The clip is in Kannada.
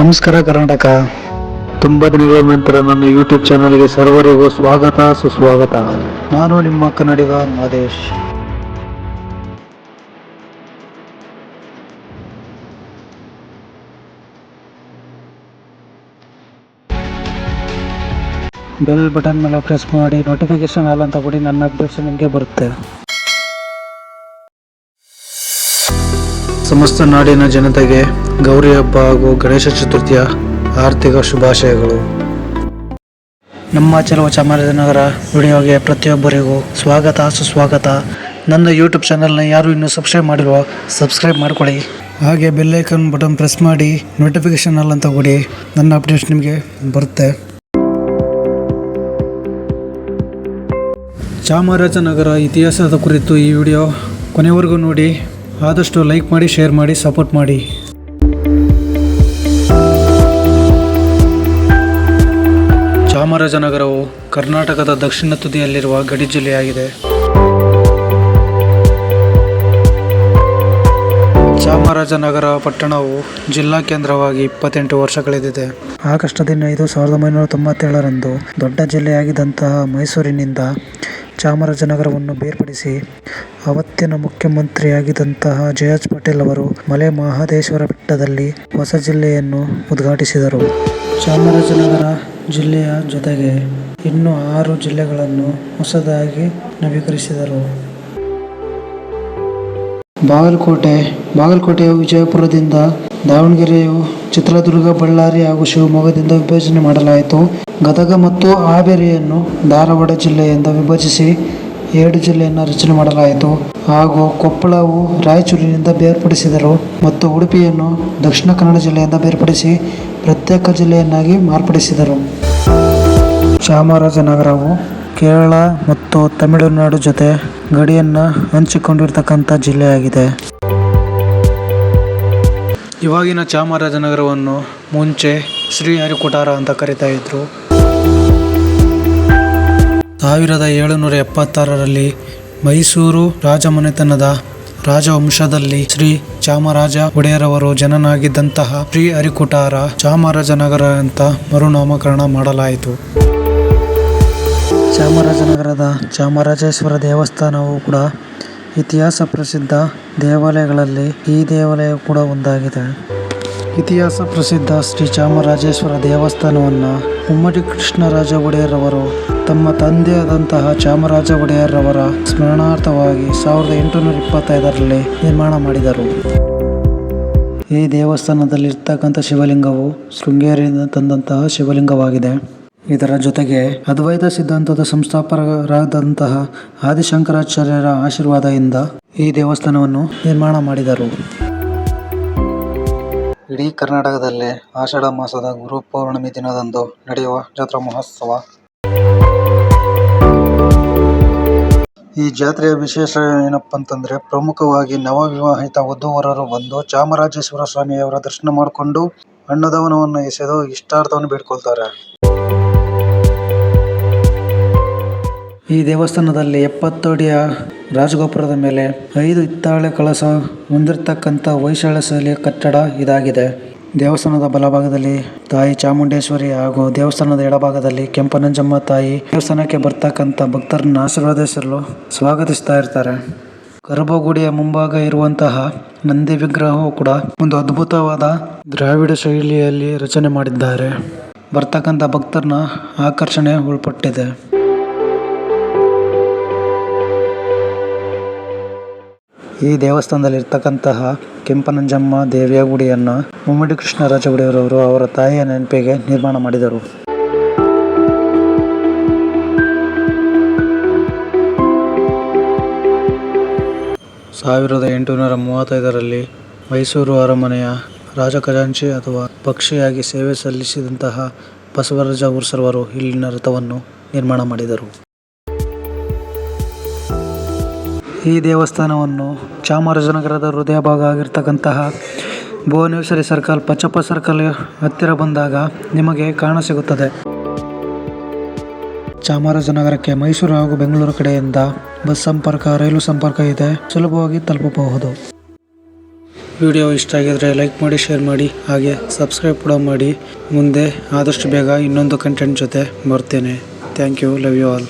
ನಮಸ್ಕಾರ ಕರ್ನಾಟಕ. ತುಂಬ ದಿನಗಳ ನಂತರ ನನ್ನ ಯೂಟ್ಯೂಬ್ ಚಾನಲ್ಗೆ ಸರ್ವರಿಗೂ ಸ್ವಾಗತ ಸುಸ್ವಾಗತ. ನಾನು ನಿಮ್ಮ ಕನ್ನಡಿಗ ಮಾದೇಶ್ ಬೆಲ್ ಬಟನ್ ಮೇಲೆ ಪ್ರೆಸ್ ಮಾಡಿ ನೋಟಿಫಿಕೇಶನ್ ಆಲ್ ಅಂತ ಕೊಡಿ ನನ್ನ ಅಪ್ಡೇಟ್ಸ್ ನಿಮಗೆ ಬರುತ್ತೆ. ಸಮಸ್ತ ನಾಡಿನ ಜನತೆಗೆ ಗೌರಿ ಹಬ್ಬ ಹಾಗೂ ಗಣೇಶ ಚತುರ್ಥಿಯ ಆರ್ಥಿಕ ಶುಭಾಶಯಗಳು. ನಮ್ಮ ಚಲುವ ಚಾಮರಾಜನಗರ ವಿಡಿಯೋಗೆ ಪ್ರತಿಯೊಬ್ಬರಿಗೂ ಸ್ವಾಗತ, ಸುಸ್ವಾಗತ. ನನ್ನ ಯೂಟ್ಯೂಬ್ ಚಾನಲ್ನ ಯಾರು ಇನ್ನೂ ಸಬ್ಸ್ಕ್ರೈಬ್ ಮಾಡಿರುವ ಸಬ್ಸ್ಕ್ರೈಬ್ ಮಾಡಿಕೊಳ್ಳಿ. ಹಾಗೆ ಬೆಲ್ಲೈಕನ್ ಬಟನ್ ಪ್ರೆಸ್ ಮಾಡಿ ನೋಟಿಫಿಕೇಶನ್ ಅಲ್ಲ ಅಂತ ಕೊಡಿ ನನ್ನ ಅಪ್ಡೇಟ್ಸ್ ನಿಮಗೆ ಬರುತ್ತೆ. ಚಾಮರಾಜನಗರ ಇತಿಹಾಸದ ಕುರಿತು ಈ ವಿಡಿಯೋ ಕೊನೆವರೆಗೂ ನೋಡಿ. ಆದಷ್ಟು ಲೈಕ್ ಮಾಡಿ ಶೇರ್ ಮಾಡಿ ಸಪೋರ್ಟ್ ಮಾಡಿ. ಚಾಮರಾಜನಗರವು ಕರ್ನಾಟಕದ ದಕ್ಷಿಣ ತುದಿಯಲ್ಲಿರುವ ಗಡಿ ಜಿಲ್ಲೆಯಾಗಿದೆ. ಚಾಮರಾಜನಗರ ಪಟ್ಟಣವು ಜಿಲ್ಲಾ ಕೇಂದ್ರವಾಗಿ ಇಪ್ಪತ್ತೆಂಟು ವರ್ಷ ಕಳೆದಿದೆ ಆಗಸ್ಟ್ ಹದಿನೈದು ಸಾವಿರದ ಒಂಬೈನೂರ ತೊಂಬತ್ತೇಳರಂದು ದೊಡ್ಡ ಜಿಲ್ಲೆಯಾಗಿದ್ದಂತಹ ಮೈಸೂರಿನಿಂದ ಚಾಮರಾಜನಗರವನ್ನು ಬೇರ್ಪಡಿಸಿ ಅವತ್ತಿನ ಮುಖ್ಯಮಂತ್ರಿಯಾಗಿದ್ದಂತಹ ಜೆ.ಎಚ್. ಪಟೇಲ್ ಅವರು ಮಲೆ ಮಹದೇಶ್ವರ ಬೆಟ್ಟದಲ್ಲಿ ಹೊಸ ಜಿಲ್ಲೆಯನ್ನು ಉದ್ಘಾಟಿಸಿದರು ಚಾಮರಾಜನಗರ ಜಿಲ್ಲೆಯ ಜೊತೆಗೆ ಇನ್ನೂ ಆರು ಜಿಲ್ಲೆಗಳನ್ನು ಹೊಸದಾಗಿ ನವೀಕರಿಸಿದರು ಬಾಗಲಕೋಟೆ, ಬಾಗಲಕೋಟೆಯು ವಿಜಯಪುರದಿಂದ ದಾವಣಗೆರೆಯು ಚಿತ್ರದುರ್ಗ, ಬಳ್ಳಾರಿ ಹಾಗೂ ಶಿವಮೊಗ್ಗದಿಂದ ವಿಭಜನೆ ಮಾಡಲಾಯಿತು. ಗದಗ ಮತ್ತು ಹಾವೇರಿಯನ್ನು ಧಾರವಾಡ ಜಿಲ್ಲೆಯಿಂದ ವಿಭಜಿಸಿ ಎರಡು ಜಿಲ್ಲೆಯನ್ನು ರಚನೆ ಮಾಡಲಾಯಿತು. ಹಾಗೂ ಕೊಪ್ಪಳವು ರಾಯಚೂರಿನಿಂದ ಬೇರ್ಪಡಿಸಿದರು ಮತ್ತು ಉಡುಪಿಯನ್ನು ದಕ್ಷಿಣ ಕನ್ನಡ ಜಿಲ್ಲೆಯಿಂದ ಬೇರ್ಪಡಿಸಿ ಪ್ರತ್ಯೇಕ ಜಿಲ್ಲೆಯನ್ನಾಗಿ ಮಾರ್ಪಡಿಸಿದರು. ಚಾಮರಾಜನಗರವು ಕೇರಳ ಮತ್ತು ತಮಿಳುನಾಡು ಜೊತೆ ಗಡಿಯನ್ನು ಹಂಚಿಕೊಂಡಿರ್ತಕ್ಕಂಥ ಜಿಲ್ಲೆಯಾಗಿದೆ. ಇವಾಗಿನ ಚಾಮರಾಜನಗರವನ್ನು ಮುಂಚೆ ಶ್ರೀಹರಿಕೋಟಾರ ಅಂತ ಕರಿತಾ ಇದ್ರು. ಸಾವಿರದ ಏಳುನೂರ ಎಪ್ಪತ್ತಾರರಲ್ಲಿ ಮೈಸೂರು ರಾಜಮನೆತನದ ರಾಜವಂಶದಲ್ಲಿ ಶ್ರೀ ಚಾಮರಾಜ ಒಡೆಯರವರು ಜನನಾಗಿದ್ದಂತಹ ಶ್ರೀ ಹರಿಕುಟಾರ ಚಾಮರಾಜನಗರ ಅಂತ ಮರುನಾಮಕರಣ ಮಾಡಲಾಯಿತು. ಚಾಮರಾಜನಗರದ ಚಾಮರಾಜೇಶ್ವರ ದೇವಸ್ಥಾನವು ಕೂಡ ಇತಿಹಾಸ ಪ್ರಸಿದ್ಧ ದೇವಾಲಯಗಳಲ್ಲಿ ಈ ದೇವಾಲಯ ಕೂಡ ಒಂದಾಗಿದೆ. ಇತಿಹಾಸ ಪ್ರಸಿದ್ಧ ಶ್ರೀ ಚಾಮರಾಜೇಶ್ವರ ದೇವಸ್ಥಾನವನ್ನು ಉಮ್ಮಡಿ ಕೃಷ್ಣರಾಜ ಒಡೆಯರವರು ತಮ್ಮ ತಂದೆಯಾದಂತಹ ಚಾಮರಾಜ ಒಡೆಯರವರ ಸ್ಮರಣಾರ್ಥವಾಗಿ ಸಾವಿರದ ಎಂಟುನೂರ ಇಪ್ಪತ್ತೈದರಲ್ಲಿ ನಿರ್ಮಾಣ ಮಾಡಿದರು. ಈ ದೇವಸ್ಥಾನದಲ್ಲಿರ್ತಕ್ಕಂಥ ಶಿವಲಿಂಗವು ಶೃಂಗೇರಿಯಿಂದ ತಂದಂತಹ ಶಿವಲಿಂಗವಾಗಿದೆ. ಇದರ ಜೊತೆಗೆ ಅದ್ವೈತ ಸಿದ್ಧಾಂತದ ಸಂಸ್ಥಾಪಕರಾದಂತಹ ಆದಿಶಂಕರಾಚಾರ್ಯರ ಆಶೀರ್ವಾದದಿಂದ ಈ ದೇವಸ್ಥಾನವನ್ನು ನಿರ್ಮಾಣ ಮಾಡಿದರು. ಇಡೀ ಕರ್ನಾಟಕದಲ್ಲಿ ಆಷಾಢ ಮಾಸದ ಗುರು ಪೌರ್ಣಮಿ ದಿನದಂದು ನಡೆಯುವ ಜಾತ್ರಾ ಮಹೋತ್ಸವ. ಈ ಜಾತ್ರೆಯ ವಿಶೇಷ ಏನಪ್ಪ ಅಂತಂದ್ರೆ ಪ್ರಮುಖವಾಗಿ ನವವಿವಾಹಿತ ವಧುವರರು ಬಂದು ಚಾಮರಾಜೇಶ್ವರ ಸ್ವಾಮಿಯವರ ದರ್ಶನ ಮಾಡಿಕೊಂಡು ಅನ್ನದಾನವನ್ನು ಎಸೆದು ಇಷ್ಟಾರ್ಥವನ್ನು ಬೇಡ್ಕೊಳ್ತಾರೆ. ಈ ದೇವಸ್ಥಾನದಲ್ಲಿ ಎಪ್ಪತ್ತು ಅಡಿಯ ರಾಜಗೋಪುರದ ಮೇಲೆ ಐದು ಹಿತ್ತಾಳೆ ಕಳಸ ಹೊಂದಿರತಕ್ಕಂಥ ಹೊಯ್ಸಳ ಶೈಲಿಯ ಕಟ್ಟಡ ಇದಾಗಿದೆ. ದೇವಸ್ಥಾನದ ಬಲಭಾಗದಲ್ಲಿ ತಾಯಿ ಚಾಮುಂಡೇಶ್ವರಿ ಹಾಗೂ ದೇವಸ್ಥಾನದ ಎಡಭಾಗದಲ್ಲಿ ಕೆಂಪನಂಜಮ್ಮ ತಾಯಿ ದೇವಸ್ಥಾನಕ್ಕೆ ಬರ್ತಕ್ಕಂಥ ಭಕ್ತರನ್ನ ಆಶೀರ್ವಾದಿಸಲು ಸ್ವಾಗತಿಸ್ತಾ ಇರ್ತಾರೆ. ಗರ್ಭಗುಡಿಯ ಮುಂಭಾಗ ಇರುವಂತಹ ನಂದಿ ವಿಗ್ರಹವು ಕೂಡ ಒಂದು ಅದ್ಭುತವಾದ ದ್ರಾವಿಡ ಶೈಲಿಯಲ್ಲಿ ರಚನೆ ಮಾಡಿದ್ದಾರೆ. ಬರ್ತಕ್ಕಂಥ ಭಕ್ತರನ್ನ ಆಕರ್ಷಣೆ ಒಳಪಟ್ಟಿದೆ ಈ ದೇವಸ್ಥಾನದಲ್ಲಿ ಇರ್ತಕ್ಕಂತಹ ಕೆಂಪನಂಜಮ್ಮ ದೇವಿಯ ಗುಡಿಯನ್ನು ಮುಮ್ಮಡಿ ಕೃಷ್ಣರಾಜ ಒಡೆಯರವರು ಅವರ ತಾಯಿಯ ನೆನಪಿಗೆ ನಿರ್ಮಾಣ ಮಾಡಿದರು. ಸಾವಿರದ ಎಂಟುನೂರ ಮೂವತ್ತೈದರಲ್ಲಿ ಮೈಸೂರು ಅರಮನೆಯ ರಾಜಖಜಾಂಚಿ ಅಥವಾ ಪಕ್ಷಿಯಾಗಿ ಸೇವೆ ಸಲ್ಲಿಸಿದಂತಹ ಬಸವರಾಜ ಉರ್ಸರವರು ಇಲ್ಲಿನ ರಥವನ್ನು ನಿರ್ಮಾಣ ಮಾಡಿದರು. ಈ ದೇವಸ್ಥಾನವನ್ನು ಚಾಮರಾಜನಗರದ ಹೃದಯ ಭಾಗ ಆಗಿರ್ತಕ್ಕಂತಹ ಭುವನೇಶ್ವರಿ ಸರ್ಕಲ್, ಪಚ್ಚಪ್ಪ ಸರ್ಕಲ್ ಹತ್ತಿರ ಬಂದಾಗ ನಿಮಗೆ ಕಾಣ ಸಿಗುತ್ತದೆ. ಚಾಮರಾಜನಗರಕ್ಕೆ ಮೈಸೂರು ಹಾಗೂ ಬೆಂಗಳೂರು ಕಡೆಯಿಂದ ಬಸ್ ಸಂಪರ್ಕ, ರೈಲು ಸಂಪರ್ಕ ಇದೆ. ಸುಲಭವಾಗಿ ತಲುಪಬಹುದು. ವಿಡಿಯೋ ಇಷ್ಟ ಆಗಿದ್ರೆ ಲೈಕ್ ಮಾಡಿ, ಶೇರ್ ಮಾಡಿ, ಹಾಗೆ ಸಬ್ಸ್ಕ್ರೈಬ್ ಕೂಡ ಮಾಡಿ. ಮುಂದೆ ಆದಷ್ಟು ಬೇಗ ಇನ್ನೊಂದು ಕಂಟೆಂಟ್ ಜೊತೆ ಬರ್ತೇನೆ. Thank you love you all